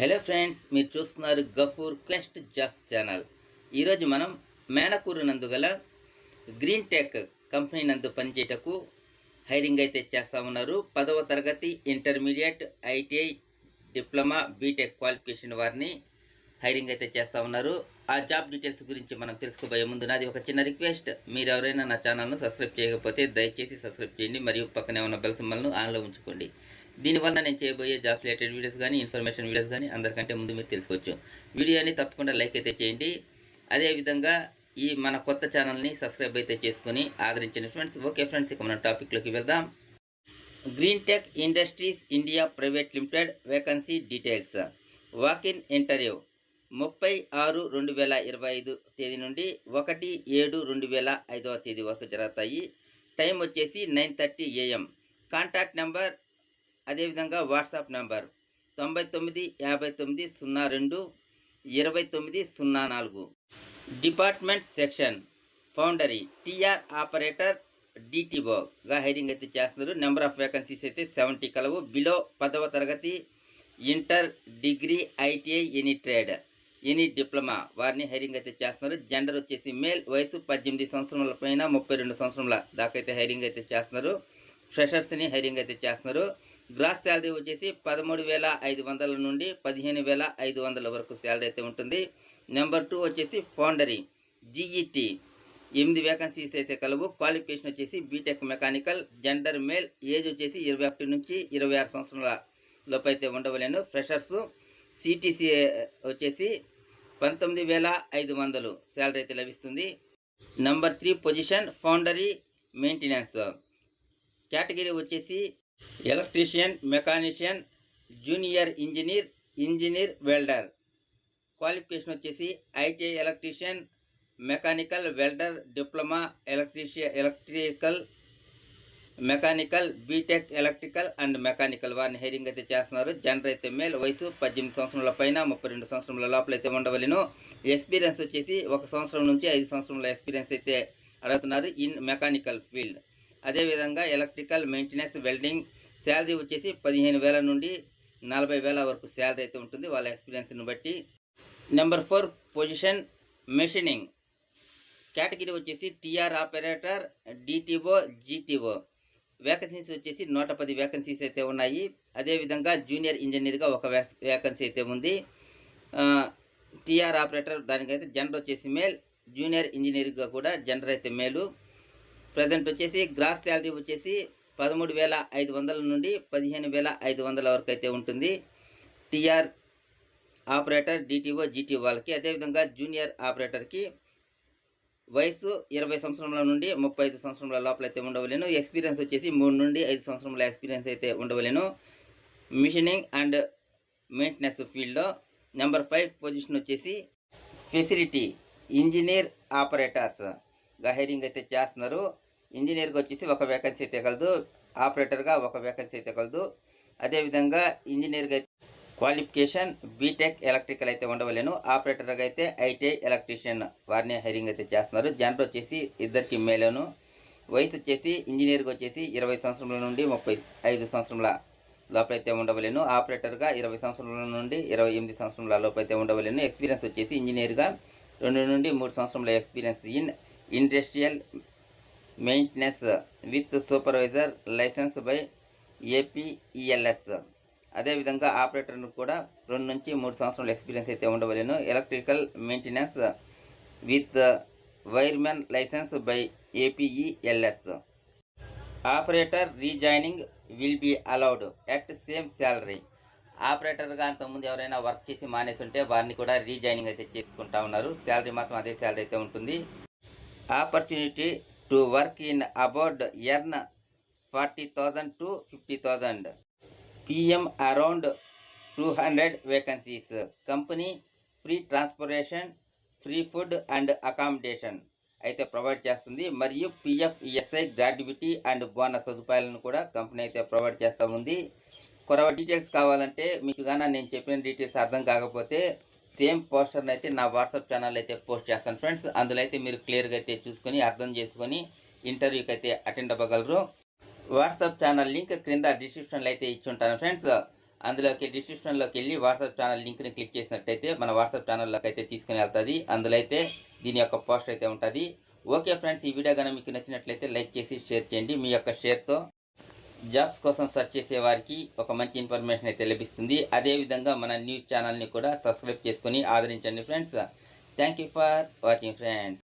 Hello friends మీరు చూస్తున్నారు Gafoor quest just channel. ఈరోజు మనం మేనకూరు నందు గల గ్రీన్ టెక్ కంపెనీ నందు పనిచేయటకు హైరింగ్ అయితే చేస్తా ఉన్నారు. పదవ తరగతి intermediate ITI diploma B Tech qualification వారిని హైరింగ్ అయితే చేస్తూ ఉన్నారు. ఆ జాబ్ డీటెయిల్స్ గురించి మనం తెలుసుకోబోయే ముందు నాది ఒక చిన్న రిక్వెస్ట్. మీరు ఎవరైనా నా ఛానల్ను సబ్స్క్రైబ్ చేయకపోతే దయచేసి సబ్స్క్రైబ్ చేయండి మరియు పక్కనే ఉన్న బెల్ సింబల్ను ఆన్లో ఉంచుకోండి. దీనివల్ల నేను చేయబోయే జాబ్స్ రిలేటెడ్ వీడియోస్ కానీ ఇన్ఫర్మేషన్ వీడియోస్ కానీ అందరికంటే ముందు మీరు తెలుసుకోవచ్చు. వీడియోని తప్పకుండా లైక్ అయితే చేయండి. అదేవిధంగా ఈ మన కొత్త ఛానల్ని సబ్స్క్రైబ్ అయితే చేసుకొని ఆదరించిన ఫ్రెండ్స్. ఓకే ఫ్రెండ్స్ ఇక మన టాపిక్లోకి వెళ్దాం. Green tech industries India private limited vacancy details. Walk in interview ముప్పై ఆరు రెండు వేల ఇరవై ఐదు తేదీ నుండి ఒకటి ఏడు రెండు వేల ఐదవ తేదీ వరకు జరుగుతాయి. టైం వచ్చేసి nine thirty AM. Contact number అదేవిధంగా వాట్సాప్ నెంబర్ తొంభై తొమ్మిది యాభై తొమ్మిది సున్నా రెండు ఇరవై తొమ్మిది సున్నా నాలుగు. Department section foundry TR operator డిటిఓగా hiring అయితే చేస్తున్నారు. నెంబర్ ఆఫ్ వేకన్సీస్ అయితే సెవెంటీ కలవు. బిలో పదవ తరగతి inter degree ITI any trade any diploma వారిని హైరింగ్ అయితే చేస్తున్నారు. జెండర్ వచ్చేసి మేల్ వయసు పద్దెనిమిది సంవత్సరాల పైన ముప్పై రెండు సంవత్సరముల దాకా అయితే హైరింగ్ అయితే చేస్తున్నారు. ఫ్రెషర్స్ని హైరింగ్ అయితే చేస్తున్నారు. గ్రాస్ శాలరీ వచ్చేసి పదమూడు వేల ఐదు వందల నుండి పదిహేను వేల ఐదు వందల వరకు శాలరీ అయితే ఉంటుంది. నెంబర్ టూ వచ్చేసి ఫౌండరీ జీఈటీ ఎనిమిది వేకన్సీస్ అయితే కలవు. క్వాలిఫికేషన్ వచ్చేసి B Tech mechanical gender male age వచ్చేసి ఇరవై ఒకటి నుంచి ఇరవై ఆరు సంవత్సరాల లోపు అయితే ఉండవలేను. ఫ్రెషర్స్ సిటీసీ వచ్చేసి పంతొమ్మిది వేల ఐదు వందలు శాలరీ అయితే లభిస్తుంది. Number three position foundry maintenance category వచ్చేసి electrician mechanician junior engineer engineer welder. Qualification వచ్చేసి ITI electrician mechanical welder diploma electrician electrical mechanical B Tech electrical and mechanical. వారిని హైరింగ్ అయితే చేస్తున్నారు. జనరల్ అయితే మేల్ వయసు పద్దెనిమిది సంవత్సరాల పైన ముప్పై రెండు సంవత్సరాల లోపల అయితే ఉండవలను. ఎక్స్పీరియన్స్ వచ్చేసి ఒక సంవత్సరం నుంచి ఐదు సంవత్సరాల ఎక్స్పీరియన్స్ అయితే అడుగుతున్నారు ఇన్ మెకానికల్ ఫీల్డ్. అదేవిధంగా ఎలక్ట్రికల్ మెయింటెనెన్స్ వెల్డింగ్ శాలరీ వచ్చేసి పదిహేను వేల నుండి నలభై వేల వరకు శాలరీ అయితే ఉంటుంది వాళ్ళ ఎక్స్పీరియన్స్ని బట్టి. Number four position machining. Category వచ్చేసి TR operator DTO GTO. Vacancies వచ్చేసి నూట పది వేకన్సీస్ అయితే ఉన్నాయి. అదేవిధంగా జూనియర్ ఇంజనీర్గా ఒక వేకన్సీ అయితే ఉంది. టీఆర్ ఆపరేటర్ దానికైతే జెండర్ వచ్చేసి మేల్ జూనియర్ ఇంజనీర్గా కూడా జెండర్ అయితే మేలు. ప్రజెంట్ వచ్చేసి గ్రాస్ శాలరీ వచ్చేసి పదమూడు వేల ఐదు వందల నుండి పదిహేను వేల ఐదు వందల వరకు అయితే ఉంటుంది. టీఆర్ ఆపరేటర్ డిటిఓ జీటీఓ వాళ్ళకి అదేవిధంగా జూనియర్ ఆపరేటర్కి వయసు ఇరవై సంవత్సరముల నుండి ముప్పై ఐదు సంవత్సరంల లోపల అయితే ఉండవలేను. ఎక్స్పీరియన్స్ వచ్చేసి మూడు నుండి ఐదు సంవత్సరంల ఎక్స్పీరియన్స్ అయితే ఉండవలేను. మిషనింగ్ అండ్ మెయింటెనెన్స్ ఫీల్డ్లో నెంబర్ ఫైవ్ పొజిషన్ వచ్చేసి ఫెసిలిటీ ఇంజనీర్ ఆపరేటర్స్గా హైరింగ్ అయితే చేస్తున్నారు. ఇంజనీర్గా వచ్చేసి ఒక వేకెన్సీ అయితే కలదు ఆపరేటర్గా ఒక వేకెన్సీ అయితే కలదు. అదేవిధంగా ఇంజనీర్గా క్వాలిఫికేషన్ బీటెక్ ఎలక్ట్రికల్ అయితే ఉండవలేను. ఆపరేటర్గా అయితే ఐటీఐ ఎలక్ట్రీషియన్ వారిని హైరింగ్ అయితే చేస్తున్నారు. జెండర్ వచ్చేసి ఇద్దరికి మేలను. వయసు వచ్చేసి ఇంజనీర్గా వచ్చేసి ఇరవై సంవత్సరముల నుండి ముప్పై ఐదు సంవత్సరముల లోపలైతే ఉండవలేను. ఆపరేటర్గా ఇరవై సంవత్సరముల నుండి ఇరవై ఎనిమిది సంవత్సరముల లోపలైతే ఉండవలేను. ఎక్స్పీరియన్స్ వచ్చేసి ఇంజనీర్గా రెండు నుండి మూడు సంవత్సరముల experience in industrial maintenance with supervisor licence by APELS. అదేవిధంగా ఆపరేటర్ను కూడా రెండు నుంచి మూడు సంవత్సరాల ఎక్స్పీరియన్స్ అయితే ఉండవలేను. Electrical maintenance with wireman licence by APELS. Operator rejoining will be allowed at same salary ఆపరేటర్గా అంతకుముందు ఎవరైనా వర్క్ చేసి మానేసి ఉంటే వారిని కూడా రీజాయినింగ్ అయితే చేసుకుంటా ఉన్నారు. శాలరీ మాత్రం అదే శాలరీ అయితే ఉంటుంది. Opportunity to work in about earn forty thousand to fifty thousand PM around two hundred vacancies company free transportation free food and accommodation అయితే ప్రొవైడ్ చేస్తుంది. మరియు PF ESI gratuity and bonus సదుపాయాలను కూడా company అయితే provide చేస్తూ ఉంది. కొరవ details కావాలంటే మీకు గాన నేను చెప్పిన డీటెయిల్స్ అర్థం కాకపోతే సేమ్ పోస్టర్ని అయితే నా వాట్సాప్ ఛానల్ అయితే పోస్ట్ చేస్తాను. ఫ్రెండ్స్ అందులో అయితే మీరు క్లియర్గా అయితే చూసుకొని అర్థం చేసుకొని ఇంటర్వ్యూకి అయితే అటెండ్ అవ్వగలరు. వాట్సాప్ ఛానల్ లింక్ క్రింద డిస్క్రిప్షన్లో అయితే ఇచ్చి ఉంటాను. ఫ్రెండ్స్ అందులోకి డిస్క్రిప్షన్లోకి వెళ్ళి వాట్సాప్ ఛానల్ లింక్ని క్లిక్ చేసినట్టయితే మన వాట్సాప్ ఛానల్లోకి అయితే తీసుకుని వెళ్తుంది. అందులో అయితే దీని యొక్క పోస్ట్ అయితే ఉంటుంది. ఓకే ఫ్రెండ్స్ ఈ వీడియో కనుక మీకు నచ్చినట్లయితే లైక్ చేసి షేర్ చేయండి. మీ యొక్క షేర్తో జాబ్స్ కోసం సెర్చ్ చేసే వారికి ఒక మంచి ఇన్ఫర్మేషన్ అయితే లభిస్తుంది. అదేవిధంగా మన న్యూస్ ఛానల్ని కూడా సబ్స్క్రైబ్ చేసుకొని ఆదరించండి friends. Thank you for watching friends